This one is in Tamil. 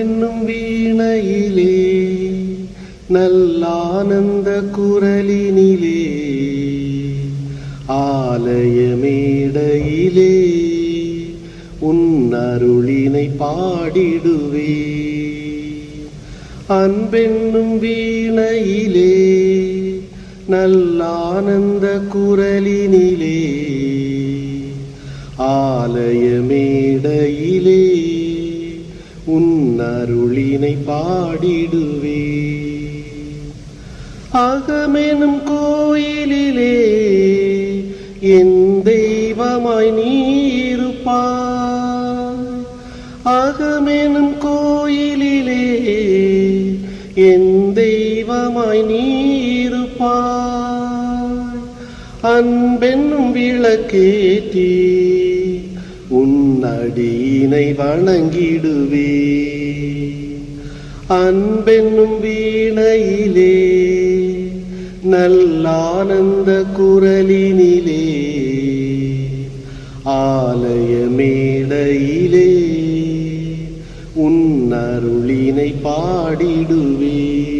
என்னும் வீணையிலே நல்லானந்த குரலினிலே ஆலய மேடையிலே உன் அருளினை பாடிடுவே. அன்பென்னும் வீணையிலே நல்லானந்த குரலினிலே ஆலய மேடையிலே அருளினை பாடிடுவே. அகமெனும் கோயிலிலே என் தெய்வமாய் நீ அகமெனும் கோயிலிலே என் தெய்வமாய் நீ அன்பென்னும் விளக்கேற்றி உன் அடியினை வணங்கிடுவே. அன்பென்னும் வீணையிலே நல்லானந்த குரலினிலே ஆலய மேடையிலே உன் அருளினை பாடிடுவே.